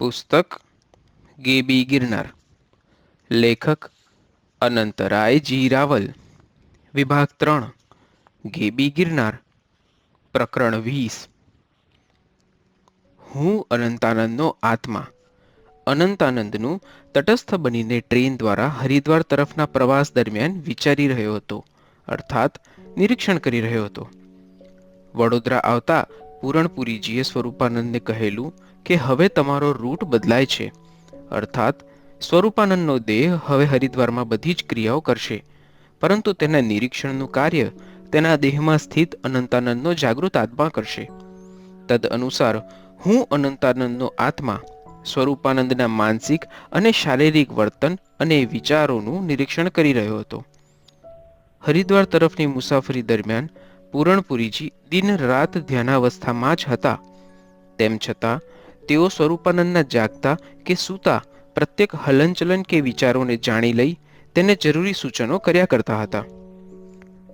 પુસ્તક ગેબી ગિરનાર. લેખક અનંતરાય જી રાવલ વિભાગ ત્રણ ગેબી ગિરનાર. પ્રકરણ વીસ. હું અનંતાનંદનો આત્મા. અનંતાનંદનું તટસ્થ બનીને ટ્રેન દ્વારા હરિદ્વાર તરફના પ્રવાસ દરમિયાન વિચારી રહ્યો હતો, અર્થાત નિરીક્ષણ કરી રહ્યો હતો. વડોદરા આવતા પૂરણપુરીજીએ સ્વરૂપાનંદને કહેલું કે હવે તમારો રૂટ બદલાય છે. અર્થાત, સ્વરૂપાનંદનો દેહ હવે હરિદ્વારમાં બધી જ ક્રિયાઓ કરશે. પરંતુ તેના નિરીક્ષણનું કાર્ય તેના દેહમાં સ્થિત અનંતાનંદનો જાગૃત આત્મા કરશે. તદ અનુસાર હું અનંતાનંદનો આત્મા, સ્વરૂપાનંદના માનસિક અને શારીરિક વર્તન અને વિચારોનું નિરીક્ષણ કરી રહ્યો હતો. હરિદ્વાર તરફની મુસાફરી દરમિયાન, પૂરણપુરીજી દિન રાત ધ્યાનાવસ્થામાં જ હતા. તેમ છતાં તેઓ સ્વરૂપાનંદના જાગતા કે સૂતા પ્રત્યેક હલનચલન કે વિચારોને જાણી લઈ તેને જરૂરી સૂચનો કર્યા કરતા હતા.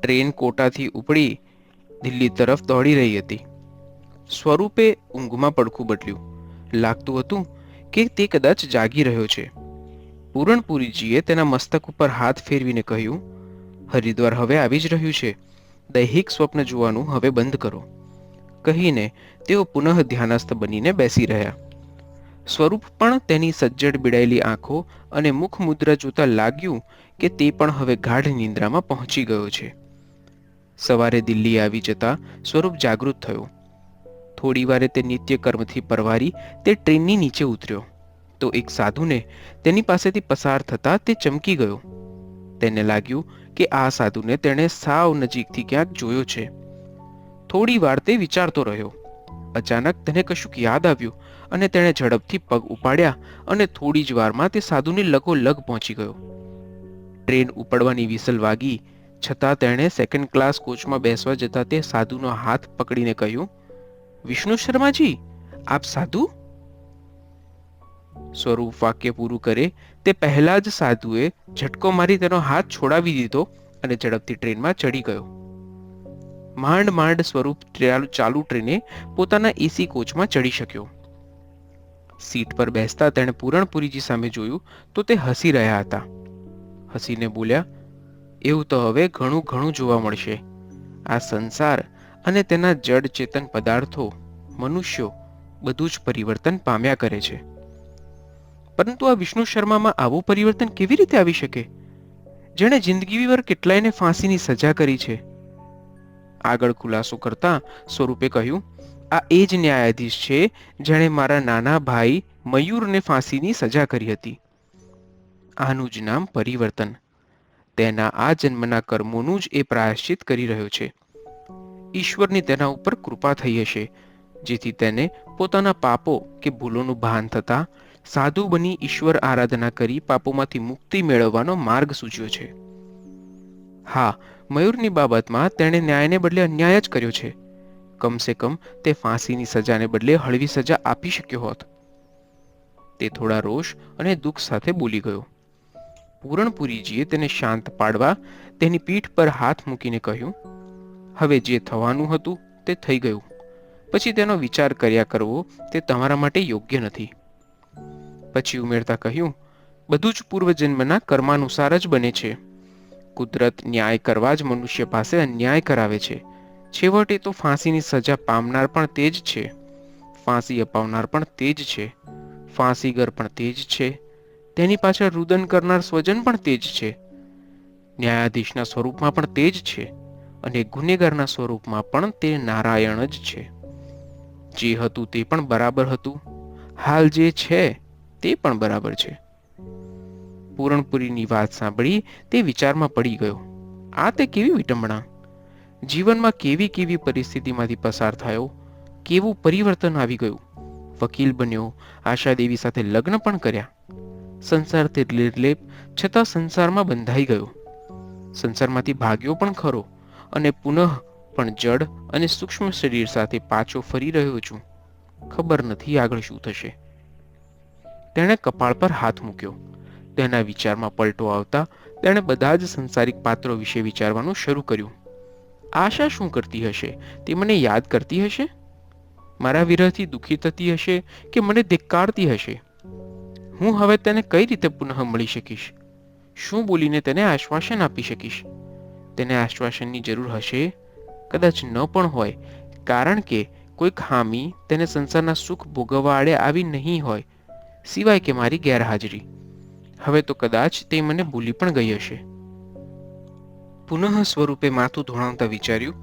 ટ્રેન કોટાથી ઉપડી દિલ્હી તરફ દોડી રહી હતી. સ્વરૂપે ઊંઘમાં પડખું બદલ્યું. લાગતું હતું કે તે કદાચ જાગી રહ્યો છે. પૂરણપુરીજીએ તેના મસ્તક ઉપર હાથ ફેરવીને કહ્યું, હરિદ્વાર હવે આવી જ રહ્યું છે. દૈહિક સ્વપ્ન જોવાનું હવે બંધ કરો. કહીને તેઓ પુનઃ ધ્યાનસ્થ બનીને બેસી રહ્યા. સ્વરૂપ પણ તેની સજ્જડ બિડાયેલી આંખો અને મુખ મુદ્રા જોતા લાગ્યું કે તે પણ હવે ગાઢ નિંદ્રામાં પહોંચી ગયો છે. સવારે દિલ્હી આવી જતા સ્વરૂપ જાગૃત થયો. થોડી વારે તે નિત્ય કર્મથી પરવારી તે ટ્રેનની નીચે ઉતર્યો. તો એક સાધુને તેની પાસેથી પસાર થતા તે ચમકી ગયો. તેને લાગ્યું કે આ સાધુને તેણે સાવ નજીકથી ક્યાંક જોયો છે. થોડી વાર તે વિચારતો રહ્યો. અચાનક તેને કશુંક યાદ આવ્યું અને તેણે ઝડપથી પગ ઉપાડ્યા અને થોડી જ વારમાં તે સાધુની લગોલગ પહોંચી ગયો. ટ્રેન ઉપડવાની વિસલ વાગી, છતાં તેણે સેકન્ડ ક્લાસ કોચમાં બેસવા જતા તે સાધુનો હાથ પકડીને કહ્યું, વિષ્ણુ શર્માજી, આપ સાધુ? સ્વરૂપ વાક્ય પૂરું કરે તે પહેલા જ સાધુએ ઝટકો મારી તેનો હાથ છોડાવી દીધો અને ઝડપથી ટ્રેનમાં ચડી ગયો. માંડ માંડ સ્વરૂપ ચાલુ ટ્રેને પોતાના એસી કોચમાં ચડી શક્યો. સીટ પર બેસતા તેણે પૂરણપુરીજી સામે જોયું તો તે હસી રહ્યા હતા. હસીને બોલ્યા, એવું તો હવે ઘણું ઘણું જોવા મળશે. આ સંસાર અને તેના જડ ચેતન પદાર્થો મનુષ્યો બધું જ પરિવર્તન પામ્યા કરે છે. પરંતુ આ વિષ્ણુ શર્મામાં આવું પરિવર્તન કેવી રીતે આવી શકે? જેણે જિંદગીભર કેટલાયને ફાંસીની સજા કરી છે. આગળ ખુલાસો કરતા સ્વરૂપે કહ્યું, આ એ જ ન્યાયાધીશ છે જેણે મારા નાના ભાઈ મયુરને ફાંસીની સજા કરી હતી. આનું જ નામ પરિવર્તન. તેના આ જન્મના કર્મોનું જ એ પ્રાયશ્ચિત કરી રહ્યો છે. ઈશ્વરની તેના ઉપર કૃપા થઈ હશે, જેથી તેને પોતાના પાપો કે ભૂલોનું ભાન થતા સાધુ બની ઈશ્વર આરાધના કરી પાપોમાંથી મુક્તિ મેળવવાનો માર્ગ સૂચ્યો છે. હા, મયુરની બાબતમાં તેણે ન્યાયને બદલે અન્યાય જ કર્યો છે. કમસે કમ તે ફાંસીની સજાને બદલે હળવી સજા આપી શક્યો હોત. તે થોડા રોષ અને દુઃખ સાથે બોલી ગયો. પૂરણપુરીજીએ તેને શાંત પાડવા તેની પીઠ પર હાથ મૂકીને કહ્યું, હવે જે થવાનું હતું તે થઈ ગયું. પછી તેનો વિચાર કર્યા કરવો તે તમારા માટે યોગ્ય નથી. પછી ઉમેરતા કહ્યું, બધું જ પૂર્વજન્મના કર્માનુસાર જ બને છે. કુદરત ન્યાય કરવા જ મનુષ્ય પાસે અન્યાય કરાવે છે. છેવટે તો ફાંસીની સજા પામનાર પણ તે જ છે. ફાંસી અપાવનાર પણ તે જ છે. ફાંસીગર પણ તે જ છે. તેની પાછળ રુદન કરનાર સ્વજન પણ તે જ છે. ન્યાયાધીશના સ્વરૂપમાં પણ તે જ છે અને ગુનેગારના સ્વરૂપમાં પણ તે નારાયણ જ છે. જે હતું તે પણ બરાબર હતું. હાલ જે છે તે પણ બરાબર છે. પૂરણપુરીની વાત સાંભળી તે વિચારમાં પડી ગયો. આ તે કેવી વિટંબણા જીવનમાં કેવી કેવી પરિસ્થિતિમાંથી પસાર થયો? કેવું પરિવર્તન આવી ગયું? વકીલ બન્યો, આશાદેવી સાથે લગ્ન પણ કર્યા. સંસારથી નિર્લેપ, છતાં સંસારમાં બંધાઈ ગયો. સંસારમાંથી ભાગ્યો પણ ખરો અને પુનઃ પણ જડ અને સૂક્ષ્મ શરીર સાથે પાછો ફરી રહ્યો છું. ખબર નથી આગળ શું થશે. તેણે કપાળ પર હાથ મૂક્યો. તેના વિચારમાં પલટો આવતા તેણે બધા જ સંસારિક પાત્રો વિશે વિચારવાનું શરૂ કર્યું. આશા શું કરતી હશે? તે મને યાદ કરતી હશે? મારા વિરહથી દુઃખી થતી હશે કે મને ધિક્કારતી હશે? હું હવે તેને કઈ રીતે પુનઃ મળી શકીશ? શું બોલીને તેને આશ્વાસન આપી શકીશ? તેને આશ્વાસનની જરૂર હશે? કદાચ ન પણ હોય, કારણ કે કોઈ ખામી તેને સંસારના સુખ ભોગવવા આડે આવી નહીં હોય, સિવાય કે મારી ગેરહાજરી. હવે તો કદાચ તે મને ભૂલી પણ ગઈ હશે. પુનઃ સ્વરૂપે માથું ધોણાવતા વિચાર્યું,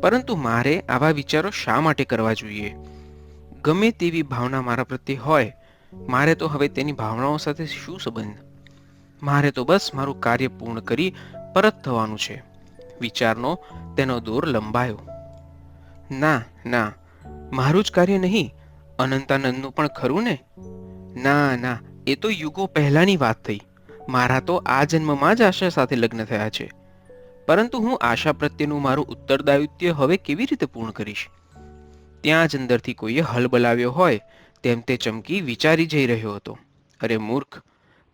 પરંતુ મારે આવા વિચારો શા માટે કરવા જોઈએ? ગમે તેવી ભાવના મારા પ્રત્યે હોય, મારે તો હવે તેની ભાવનાઓ સાથે શું સંબંધ? મારે તો બસ મારું કાર્ય પૂર્ણ કરી પરત થવાનું છે. વિચારનો તેનો દોર લંબાયો. ના ના, મારું જ કાર્ય નહીં, અનંતાનંદનું પણ ખરું ને? ના ના એ તો યુગો પહેલાંની વાત થઈ. મારા તો આ જન્મમાં જ આશા સાથે લગ્ન થયા છે. પરંતુ હું આશા પ્રત્યેનું મારું ઉત્તરદાયિત્વ હવે કેવી રીતે પૂર્ણ કરીશ? ત્યાં જ અંદરથી કોઈએ હલ બલાવ્યો હોય, તેમ તે ચમકી વિચારી જઈ રહ્યો હતો. અરે મૂર્ખ,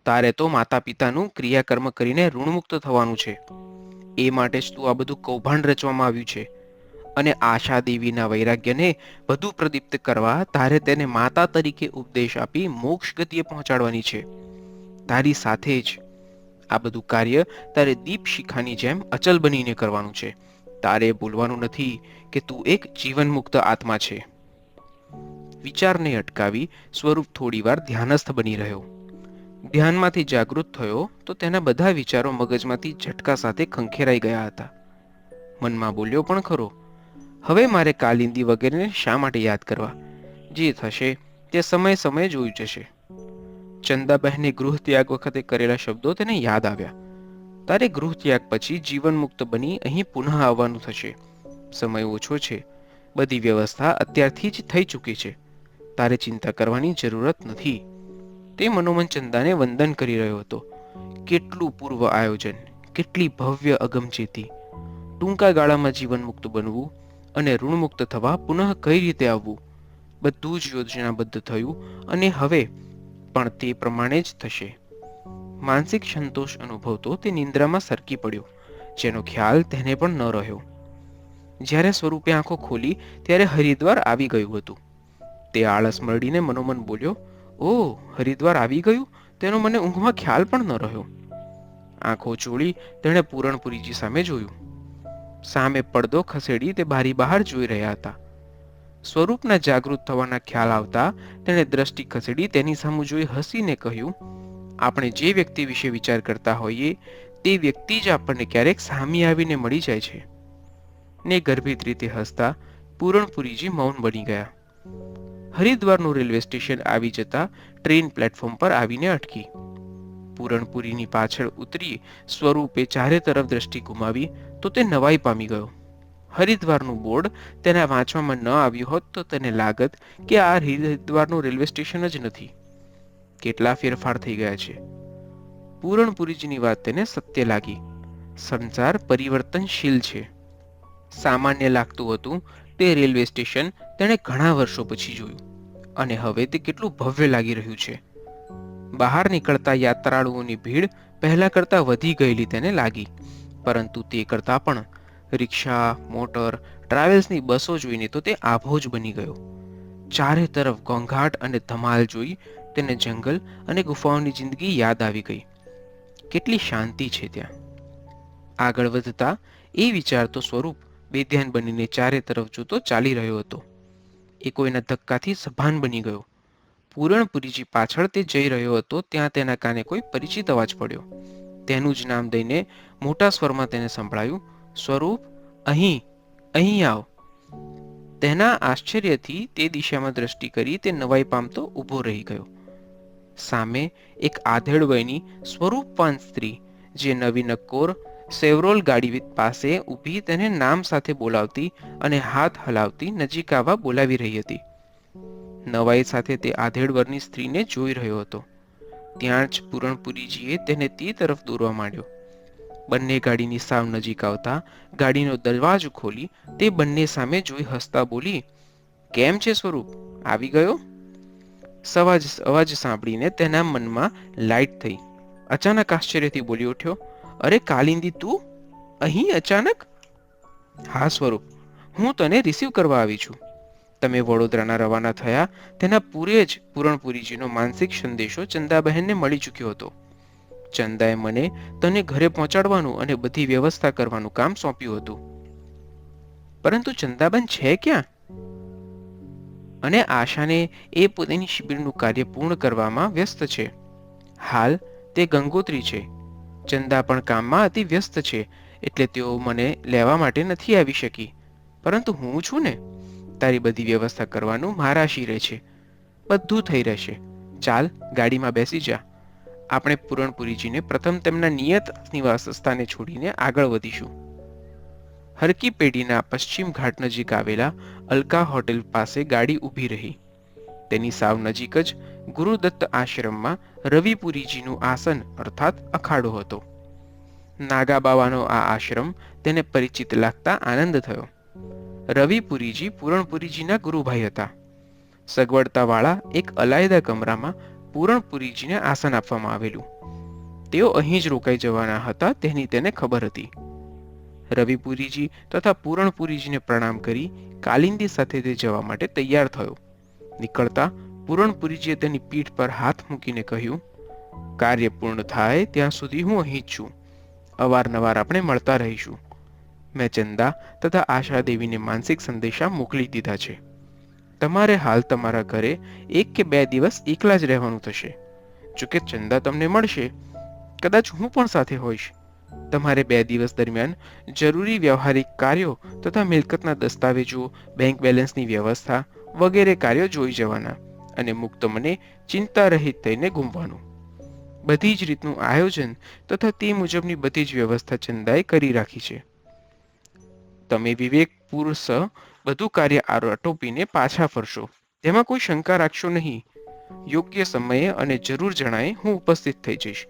તારે તો માતા પિતાનું ક્રિયાકર્મ કરીને ઋણમુક્ત થવાનું છે. એ માટે જ તું આ બધું કૌભાંડ રચવામાં આવ્યું છે. અને આશા દેવીના વૈરાગ્યને વધુ પ્રદીપ્ત કરવા તારે તેને માતા તરીકે ઉપદેશ આપી મોક્ષ ગતિએ પહોંચાડવાની છે. તારી સાથે જ આ બધું કાર્ય તારે દીપ શિખાની જેમ અચલ બનીને કરવાનું છે. તારે બોલવાનું નથી કે તું એક જીવન મુક્ત આત્મા છે. વિચારને અટકાવી સ્વરૂપ થોડીવાર ધ્યાનસ્થ બની રહ્યો. ધ્યાનમાંથી જાગૃત થયો તો તેના બધા વિચારો મગજમાંથી ઝટકા સાથે ખંખેરાઈ ગયા હતા. મનમાં બોલ્યો, પણ ખરો હવે મારે કાલિંદી વગેરેને શા માટે યાદ કરવા? જે થશે તે સમય સમયે જોઈ જશે. ચંદાબહેને ગૃહ ત્યાગ વખતે કરેલા શબ્દો તેને યાદ આવ્યા. તારે ગૃહ ત્યાગ પછી જીવન મુક્ત બની અહીં પુનઃ આવવાનું થશે. સમય ઓછો છે. બધી વ્યવસ્થા અત્યારથી જ થઈ ચૂકી છે. તારે ચિંતા કરવાની જરૂરત નથી. તે મનોમન ચંદાને વંદન કરી રહ્યો હતો. કેટલું પૂર્વ આયોજન, કેટલી ભવ્ય અગમચેતી. ટૂંકા ગાળામાં જીવન મુક્ત બનવું અને ઋણમુક્ત થવા પુનઃ કઈ રીતે આવવું? બધું જ યોજનાબદ્ધ થયું અને હવે પણ તે પ્રમાણે જ થશે. માનસિક સંતોષ અનુભવતો તે નિંદ્રામાં સરકી પડ્યો, જેનો ખ્યાલ તેને પણ ન રહ્યો. જ્યારે સ્વરૂપે આંખો ખોલી ત્યારે હરિદ્વાર આવી ગયું હતું. તે આળસ મરડીને મનોમન બોલ્યો, ઓ, હરિદ્વાર આવી ગયું? તેનો મને ઊંઘમાં ખ્યાલ પણ ન રહ્યો. આંખો ચોળી તેણે પૂરણપુરીજી સામે જોયું. સામે પડદો ખસેડી તે બારી બહાર જોઈ રહ્યા હતા. સ્વરૂપના જાગૃત થવાના ખ્યાલ આવતા તેણે દ્રષ્ટિ ખસેડી તેની સામુ જોઈ હસીને કહ્યું, આપણે જે વ્યક્તિ વિશે વિચાર કરતા હોઈએ, તે વ્યક્તિ જ આપણને ક્યારેક સામી આવીને મળી જાય છે. ને ગર્ભિત રીતે હસતા પૂરણપુરીજી મૌન બની ગયા. હરિદ્વારનું રેલવે સ્ટેશન આવી જતા ટ્રેન પ્લેટફોર્મ પર આવીને અટકી. પૂરણપુરીની પાછળ ઉતરી સ્વરૂપે ચારે તરફ દ્રષ્ટિ ગુમાવી તો તે નવાઈ પામી ગયો. હરિદ્વારનું બોર્ડ તેના વાંચવામાં ન આવ્યું હોત તો તેને લાગત કે આ હરિદ્વારનું રેલવે સ્ટેશન જ નથી. કેટલા ફેરફાર થઈ ગયા છે. પૂરણપુરીજીની વાત તેને સત્ય લાગી. સંસાર પરિવર્તનશીલ છે. સામાન્ય લાગતું હતું તે રેલવે સ્ટેશન તેણે ઘણા વર્ષો પછી જોયું અને હવે તે કેટલું ભવ્ય લાગી રહ્યું છે. બહાર નીકળતા યાત્રાળુઓની ભીડ પહેલા કરતાં વધી ગયેલી તેને લાગી. પરંતુ તે કરતાં પણ રિક્ષા, મોટર, ટ્રાવેલ્સની બસો જોઈને તો તે આભો જ બની ગયો. ચારે તરફ ઘોંઘાટ અને ધમાલ જોઈ તેને જંગલ અને ગુફાઓની જિંદગી યાદ આવી ગઈ. કેટલી શાંતિ છે ત્યાં. આગળ વધતા એ વિચારતો સ્વરૂપ બેધ્યાન બનીને ચારે તરફ જોતો ચાલી રહ્યો હતો. એ કોઈના ધક્કાથી સભાન બની ગયો. પૂરણપુરીજી પાછળ તે જઈ રહ્યો હતો, ત્યાં તેના કાને કોઈ પરિચિત અવાજ પડ્યો. તેનું જ નામ દઈને મોટા સ્વરમાં તેને સંભળાયું, સ્વરૂપ, અહીં અહીં આવ. તેના આશ્ચર્યથી તે દિશામાં દ્રષ્ટિ કરી તે નવાઈ પામતો ઊભો રહી ગયો. સામે એક આધેડ વયની સ્વરૂપવાન સ્ત્રી, જે નવી નક્કોર સેવરોલ ગાડી પાસે ઊભી તેને નામ સાથે બોલાવતી અને હાથ હલાવતી નજીક આવવા બોલાવી રહી હતી. નવાઈ સાથે તે આધેડ સ્ત્રીને જોઈ રહ્યો હતો. ત્યાં જ પૂરણપુરીજીએ તેને તે તરફ દોરવા માંડ્યો. બંને ગાડીની સાવ નજીક આવતા ગાડીનો દરવાજો ખોલી તે બંને સામે જોઈ હસતા બોલી, કેમ છે સ્વરૂપ? આવી ગયો? સવાજ અવાજ સાંભળીને તેના મનમાં લાઈટ થઈ. અચાનક આશ્ચર્યથી બોલી ઉઠ્યો, અરે કાલિંદી તું? અહીં અચાનક? હા સ્વરૂપ, હું તને રિસીવ કરવા આવી છું. તમે વડોદરાના રવાના થયા, તેના પૂરે જ પૂરણપુરીજીનો માનસિક સંદેશો ચંદાબહેનને મળી ચૂક્યો હતો. ચંદાએ મને તને ઘરે પહોંચાડવાનું અને બધી વ્યવસ્થા કરવાનું કામ સોંપ્યું હતું. પરંતુ ચંદાબેન છે ક્યાં? અને આશાને એ પોતાની શિબિરનું કાર્ય પૂર્ણ કરવામાં વ્યસ્ત છે. હાલ તે ગંગોત્રી છે. ચંદા પણ કામમાં અતિ વ્યસ્ત છે, એટલે તેઓ મને લેવા માટે નથી આવી શકી. પરંતુ હું છું ને? તારી બધી વ્યવસ્થા કરવાનું મારા શિરે છે. બધું થઈ રહેશે. ચાલ, ગાડીમાં બેસી જા. આપણે પૂરણપુરીજીને પ્રથમ તેમના નિયત નિવાસ સ્થાને છોડીને આગળ વધીશું. હરકી પેઢીના પશ્ચિમ ઘાટ નજીક આવેલા અલકા હોટેલ પાસે ગાડી ઊભી રહી. તેની સાવ નજીક જ ગુરુદત્ત આશ્રમમાં રવિપુરીજીનું આસન અર્થાત અખાડો હતો. નાગા બાવાનો આ આશ્રમ તેને પરિચિત લાગતા આનંદ થયો. રવિપુરીજી પૂરણપુરીજીના ગુરુભાઈ હતા. સગવડતાવાળા એક અલાયદા કમરામાં પૂરણપુરીજીને આસન આપવામાં આવેલું. તેઓ અહીં જ રોકાઈ જવાના હતા તેની તેને ખબર હતી. રવિપુરીજી તથા પૂરણપુરીજીને પ્રણામ કરી કાલિંદી સાથે તે જવા માટે તૈયાર થયો. નીકળતા પૂરણપુરીજીએ તેની પીઠ પર હાથ મૂકીને કહ્યું, કાર્ય પૂર્ણ થાય ત્યાં સુધી હું અહીં જ છું. અવારનવાર આપણે મળતા રહીશું. મેં ચંદા તથા આશા દેવીને માનસિક સંદેશા મોકલી દીધા છે. તમારે હાલ તમારા ઘરે એક કે બે દિવસ એકલા જ રહેવાનું થશે. જોકે ચંદા તમને મળશે. કદાચ હું પણ સાથે હોઈશ. તમારે બે દિવસ દરમિયાન જરૂરી વ્યવહારિક કાર્યો તથા મિલકતના દસ્તાવેજો બેંક બેલેન્સની વ્યવસ્થા વગેરે કાર્યો જોઈ જવાના અને મુક્ત મને ચિંતા રહિત થઈને ઘૂમવાનું બધી જ રીતનું આયોજન તથા તે મુજબની બધી જ વ્યવસ્થા ચંદાએ કરી રાખી છે. તમે વિવેકપૂર્સ બધું કાર્ય આટોપીને પાછા ફરશો. તેમાં કોઈ શંકા રાખશો નહીં. યોગ્ય સમયે અને જરૂર જણાય હું ઉપસ્થિત થઈ જઈશ.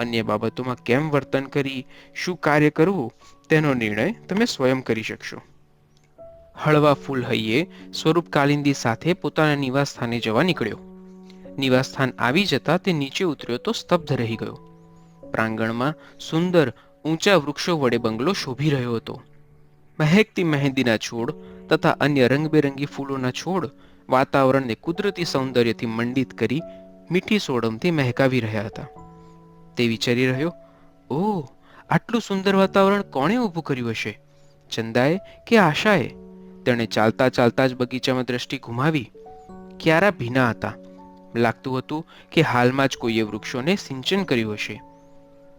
અન્ય બાબતોમાં કેમ વર્તન કરી, શું કાર્ય કરવું, તેનો નિર્ણય તમે સ્વયં કરી શકશો. હળવા ફૂલ હૈયે સ્વરૂપ કાલિંદી સાથે પોતાના નિવાસસ્થાને જવા નીકળ્યો. નિવાસ સ્થાન આવી જતા તે નીચે ઉતર્યો તો સ્તબ્ધ રહી ગયો. પ્રાંગણમાં સુંદર ઊંચા વૃક્ષો વડે બંગલો શોભી રહ્યો હતો. મહેકતી મહેંદીના છોડ તથા અન્ય રંગબેરંગી ફૂલોના છોડ વાતાવરણને કુદરતી સૌંદર્યથી મંડિત કરી મીઠી સોડમથી મહેકાવી રહ્યા હતા. તે વિચારી રહ્યો, ઓહ, આટલું સુંદર વાતાવરણ કોણે ઊભું કર્યું હશે? ચંદાએ કે આશાએ? તેણે ચાલતા ચાલતા જ બગીચામાં દ્રષ્ટિ ઘુમાવી ક્યારા ભીના હતા? લાગતું હતું કે હાલમાં જ કોઈએ વૃક્ષોને સિંચન કર્યું હશે.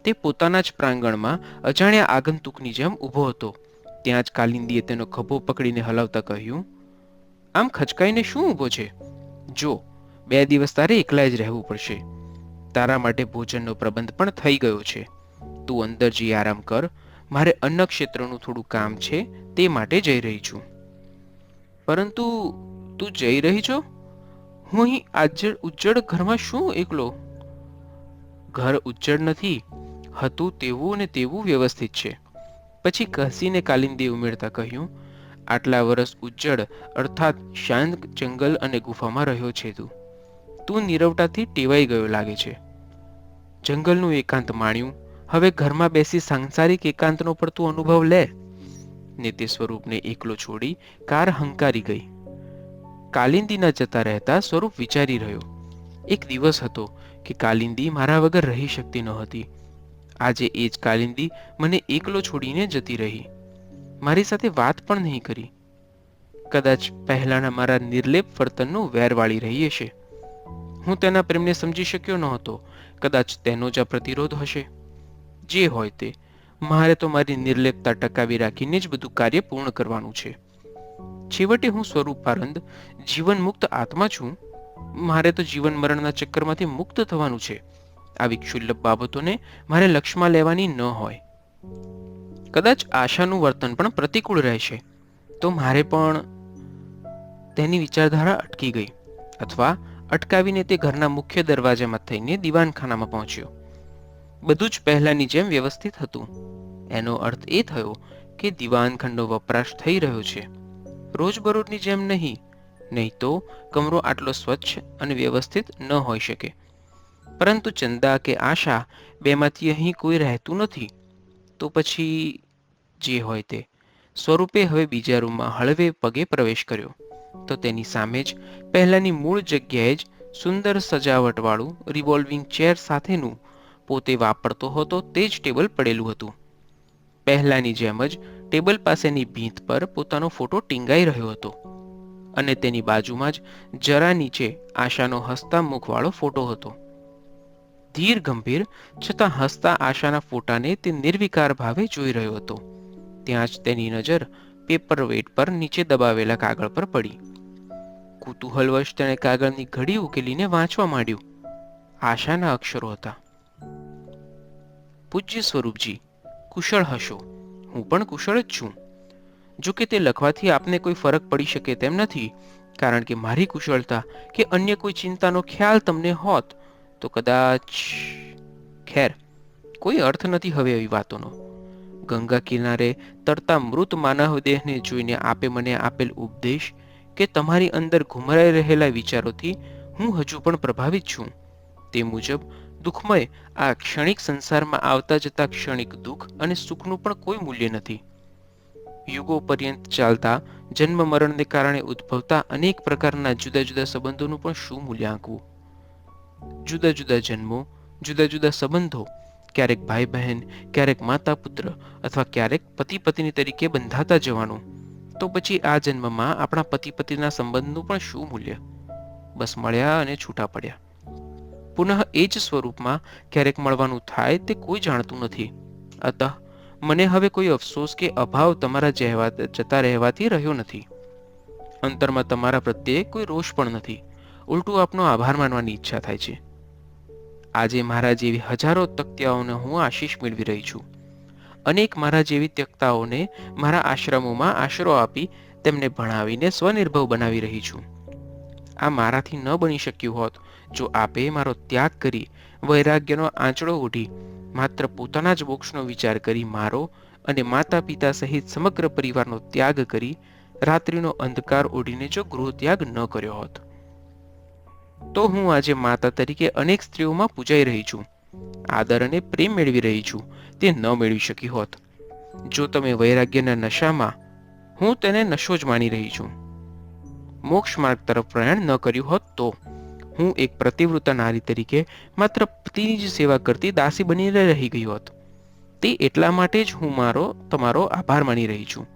તે પોતાના જ પ્રાંગણમાં અજાણ્યા આગંતુકની જેમ ઊભો હતો. ત્યાં જ કાલિંદીએ તેનો ખભો પકડીને હલાવતા કહ્યું, આમ ખચકાઈને શું ઊભો છે? જો, બે દિવસ તારે એકલા જ રહેવું પડશે. તારા માટે ભોજનનો પ્રબંધ પણ થઈ ગયો છે. તું અંદર જઈ આરામ કર. મારે અન્ન ક્ષેત્રનું થોડું કામ છે, તે માટે જઈ રહી છું. પરંતુ તું જઈ રહી છો? હું અહીં આજળ ઉજ્જડ ઘરમાં શું એકલો? ઘર ઉજ્જડ નથી. હતું તેવું ને તેવું વ્યવસ્થિત છે. પછી ઘસીને કાલિંદી ઉમેરતા કહ્યું, આટલા વર્ષ ઉજ્જડ અર્થાત શાંત જંગલ અને ગુફામાં રહ્યો છે તું. તું નીરવટાથી ટેવાઈ ગયો લાગે છે. જંગલનું એકાંત માણ્યું. હવે ઘરમાં બેસી સાંસારિક એકાંતનો પણ તું અનુભવ લે. ને તે સ્વરૂપને એકલો છોડી કાર હંકારી ગઈ. કાલિંદીના જતા રહેતા સ્વરૂપ વિચારી રહ્યો. એક દિવસ હતો કે કાલિંદી મારા વગર રહી શકતી નહોતી આજે એ જ કાલિંદી મને એકલો છોડીને જતી રહી. મારી સાથે વાત પણ નહીં કરી. કદાચ પહેલાના મારા નિર્લેપ વર્તનનો વેર વાળી રહી હશે. હું તેના પ્રેમને સમજી શક્યો નહોતો. કદાચ તેનો જ પ્રતિરોધ હશે. જે હોય તે. મારે તો મારી નિર્લેપતા ટકાવી રાખીને જ બધું કાર્ય પૂર્ણ કરવાનું છે. છેવટે હું સ્વરૂપાનંદ જીવન મુક્ત આત્મા છું. મારે તો જીવન મરણના ચક્કરમાંથી મુક્ત થવાનું છે. આવી ક્ષુલ્લક બાબતોને મારે લક્ષમાં લેવાની ન હોય. કદાચ આશાનું વર્તન પણ પ્રતિકૂળ રહેશે, તો મારે પણ તેની વિચારધારા અટકી ગઈ અથવા અટકાવીને તે ઘરના મુખ્ય દરવાજામાં થઈને દીવાનખાનામાં પહોંચ્યો. બધું જ પહેલાંની જેમ વ્યવસ્થિત હતું. એનો અર્થ એ થયો કે દીવાનખંડનો વપરાશ થઈ રહ્યો છે. રોજબરોજની જેમ નહીં નહીં તો કમરો આટલો સ્વચ્છ અને વ્યવસ્થિત ન હોઈ શકે. પરંતુ ચંદા કે આશા બેમાંથી અહીં કોઈ રહેતું નથી. તો પછી જે હોય તે. સ્વરૂપે હવે બીજા રૂમમાં હળવે પગે પ્રવેશ કર્યો. તો તેની સામે જ પહેલાંની મૂળ જગ્યાએ જ સુંદર સજાવટવાળું રિવોલ્વિંગ ચેર સાથેનું પોતે વાપરતો હતો તે જ ટેબલ પડેલું હતું. પહેલાંની જેમ જ ટેબલ પાસેની ભીંત પર પોતાનો ફોટો ટીંગાઈ રહ્યો હતો. અને તેની બાજુમાં જ જરા નીચે આશાનો હસતા મુખવાળો ફોટો હતો. ધીર ગંભીર, છતાં હસતા આશાના ફોટાને તે નિર્વિકાર ભાવે જોઈ રહ્યો હતો. ત્યાં જ તેની નજર પેપર વેટ પર નીચે દબાવેલા કાગળ પર પડી. કુતૂહલવશ તેણે કાગળની ઘડી ઉકેલીને વાંચવા માંડ્યું. આશાના અક્ષરો હતા. પૂજ્ય સ્વરૂપજી, કુશળ હશો. હું પણ કુશળ જ છું. જો કે તે લખવાથી આપને કોઈ ફરક પડી શકે તેમ નથી, કારણ કે મારી કુશળતા કે અન્ય કોઈ ચિંતાનો ખ્યાલ તમને હોત તો કદાચ ખેર, કોઈ અર્થ નથી હવે એવી વાતોનો. ગંગા કિનારે તરતા મૃત માનવદેહને જોઈને આપે મને આપેલ ઉપદેશ કે તમારી અંદર ઘુમરાઈ રહેલા વિચારોથી હું હજુ પણ પ્રભાવિત છું. તે મુજબ, દુઃખમય, આ ક્ષણિક સંસારમાં આવતા જતા ક્ષણિક દુઃખ અને સુખનું પણ કોઈ મૂલ્ય નથી. યુગો પર્યંત ચાલતા, જન્મ મરણને કારણે ઉદ્ભવતા અનેક પ્રકારના જુદા જુદા સંબંધોનું પણ શું મૂલ્ય આંકવું જુદા જુદા જન્મો, જુદા જુદા સંબંધો, ક્યારેક ભાઈ બહેન, ક્યારેક માતા પુત્ર અથવા ક્યારેક પતિ પત્ની તરીકે બંધાતા જવાનું. તો પછી આ જન્મમાં આપણા પતિ પતિના સંબંધનું પણ શું મૂલ્ય? બસ મળ્યા અને છૂટા પડ્યા. પુનઃ એ જ સ્વરૂપમાં ક્યારેક મળવાનું થાય તે કોઈ જાણતું નથી. અતઃ મને હવે કોઈ અફસોસ કે અભાવ તમારા જતા રહેવાથી રહ્યો નથી. અંતરમાં તમારા પ્રત્યે કોઈ રોષ પણ નથી. ઉલટું આપનો આભાર માનવાની ઈચ્છા થાય છે. આજે મારા જેવી હજારો તક્તિયાઓને હું આશીષ મેળવી રહી છું. અનેક મારા જેવી ત્યક્તાઓને મારા આશ્રમોમાં આશરો આપી તેમને ભણાવીને સ્વનિર્ભવ બનાવી રહી છું. આ મારાથી ન બની શક્યું હોત જો આપે મારો ત્યાગ કરી વૈરાગ્યનો આંચડો ઓઢી માત્ર પોતાના જ મોક્ષનો વિચાર કરી મારો અને માતા પિતા સહિત સમગ્ર પરિવારનો ત્યાગ કરી રાત્રિનો અંધકાર ઓઢીને જો ગૃહ ત્યાગ ન કર્યો હોત. તો હું આજે માતા તરીકે અનેક સ્ત્રીઓમાં પૂજાઈ રહી છું. આદર અને પ્રેમ મેળવી રહી છું. તે ન મેળવી શકી હોત. જો તમે વૈરાગ્યના નશામાં, હું તેને નશો જ માની રહી છું. મોક્ષ માર્ગ તરફ પ્રયાણ ન કર્યું હોત તો, હું એક પ્રતિવૃત્ત નારી તરીકે માત્ર પતિની જ સેવા કરતી દાસી બનીને રહી ગઈ હોત. તે એટલા માટે જ હું મારો, તમારો આભાર માની રહી છું.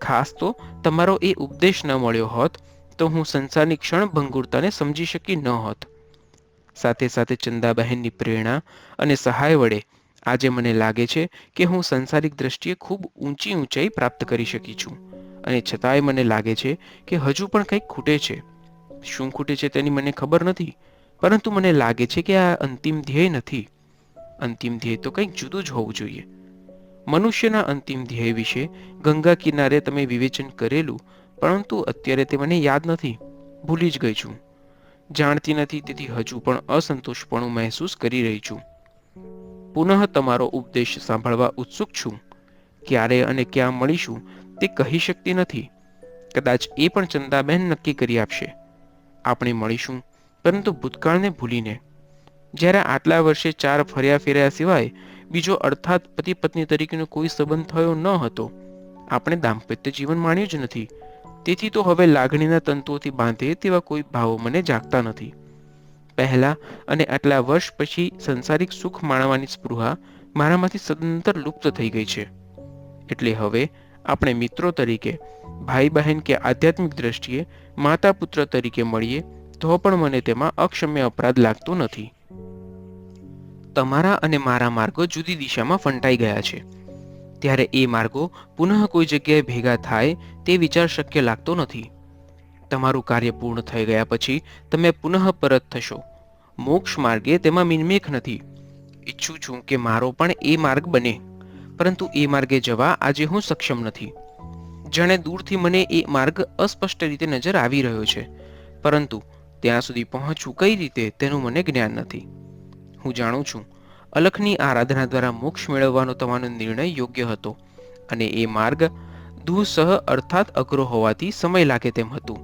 ખાસ તો તમારો એ ઉપદેશ ન મળ્યો હોત તો હું સંસારની ક્ષણ ભંગુરતાને સમજી શકી ન હોત. સાથે સાથે ચંદાબહેનની પ્રેરણા અને સહાય વડે આજે મને લાગે છે કે હું સંસારિક દ્રષ્ટિએ ખૂબ ઊંચી ઊંચાઈ પ્રાપ્ત કરી શકી છું અને છતાંય મને લાગે છે કે હજુ પણ કંઈક ખૂટે છે. શું ખૂટે છે તેની મને ખબર નથી, પરંતુ મને લાગે છે કે આ અંતિમ ધ્યેય નથી. અંતિમ ધ્યેય તો કંઈક જુદું જ હોવું જોઈએ. મનુષ્યના અંતિમ ધ્યેય વિશે ગંગા કિનારે તમે વિવેચન કરેલું પરંતુ અત્યારે તે મને યાદ નથી. ભૂલી જ ગઈ છું. જાણતી નથી, તેથી હજુ પણ અસંતોષપણું મહેસૂસ કરી રહી છું. પુનઃ તમારો ઉપદેશ સાંભળવા ઉત્સુક છું. ક્યારે અને ક્યાં મળીશું તે કહી શકતી નથી. કદાચ એ પણ ચંદાબહેન નક્કી કરી આપશે. આપણે મળીશું, પરંતુ ભૂતકાળને ભૂલીને. જ્યારે આટલા વર્ષે ચાર ફર્યા ફેર્યા સિવાય બીજો અર્થાત પતિ પત્ની તરીકેનો કોઈ સંબંધ થયો ન હતો. આપણે દાંપત્ય જીવન માણ્યું જ નથી. તેથી તો હવે લાગણીના તંતુઓથી બાંધે તેવા કોઈ ભાવો મને જાગતા નથી. પહેલા અને આટલા વર્ષ પછી સંસારિક સુખ માણવાની સ્પૃહા મારામાંથી સદંતર લુપ્ત થઈ ગઈ છે. એટલે હવે આપણે મિત્રો તરીકે ભાઈ બહેન કે આધ્યાત્મિક દ્રષ્ટિએ માતા પુત્ર તરીકે મળીએ તો પણ મને તેમાં અક્ષમ્ય અપરાધ લાગતો નથી. તમારા અને મારા માર્ગો જુદી દિશામાં ફંટાઈ ગયા છે. ત્યારે એ માર્ગો પુનઃ કોઈ જગ્યાએ ભેગા થાય તે વિચાર શક્ય લાગતો નથી. તમારું કાર્ય પૂર્ણ થઈ ગયા પછી તમે પુનઃ પરત થશો. મોક્ષ માર્ગે તેમાં મિનમેખ નથી. ઈચ્છું છું કે મારો પણ એ માર્ગ બને. પરંતુ એ માર્ગે જવા આજે હું સક્ષમ નથી. જાણે દૂરથી મને એ માર્ગ અસ્પષ્ટ રીતે નજર આવી રહ્યો છે. પરંતુ ત્યાં સુધી પહોંચવું કઈ રીતે તેનું મને જ્ઞાન નથી. હું જાણું છું અલખની આરાધના દ્વારા મોક્ષ મેળવવાનો તમારો નિર્ણય યોગ્ય હતો અને એ માર્ગ દુઃસહ અર્થાત અઘરો હોવાથી સમય લાગે તેમ હતું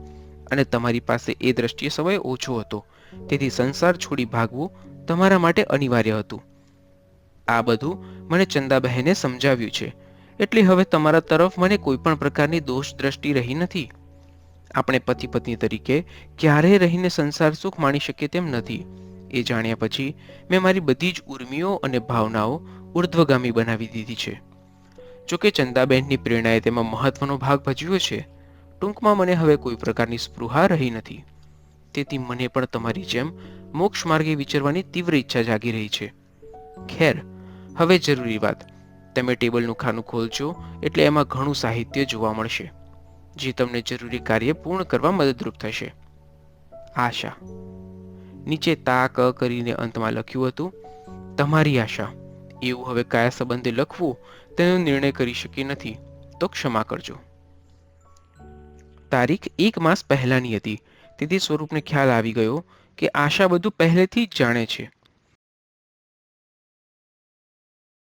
અને તમારી પાસે એ દ્રષ્ટિએ સમય ઓછો હતો. તેથી સંસાર છોડી ભાગવું તમારા માટે અનિવાર્ય હતું. આ બધું મને ચંદાબહેને સમજાવ્યું છે. એટલે હવે તમારા તરફ મને કોઈ પણ પ્રકારની દોષ દ્રષ્ટિ રહી નથી. આપણે પતિ પત્ની તરીકે ક્યારેય રહીને સંસાર સુખ માણી શકીએ તેમ નથી. એ જાણ્યા પછી મેં મારી બધી જ ઉર્મિઓ અને ભાવનાઓ ઉર્ધ્વગામી બનાવી દીધી છે. જોકે ચંદાબહેનની પ્રેરણાએ તેમાં મહત્વનો ભાગ ભજવ્યો છે, ટૂંકમાં મને હવે કોઈ પ્રકારની સ્પૃહા રહી નથી. તેથી મને પણ તમારી જેમ મોક્ષ માર્ગે વિચારવાની તીવ્ર ઈચ્છા જાગી રહી છે. ખેર, હવે જરૂરી વાત. તમે ટેબલનું ખાનું ખોલજો, એટલે એમાં ઘણું સાહિત્ય જોવા મળશે, જે તમને જરૂરી કાર્ય પૂર્ણ કરવા મદદરૂપ થશે. આશા. નીચે તા ક કરીને અંતમાં લખ્યું હતું, તમારી આશા. એવું હવે કયા સંબંધે લખવું તેનો નિર્ણય કરી શકી નથી. તો ક્ષમા કરજો. તારીખ એક માસ પહેલાની હતી. તેથી સ્વરૂપને ખ્યાલ આવી ગયો કે આશા બધું પહેલેથી જ જાણે છે.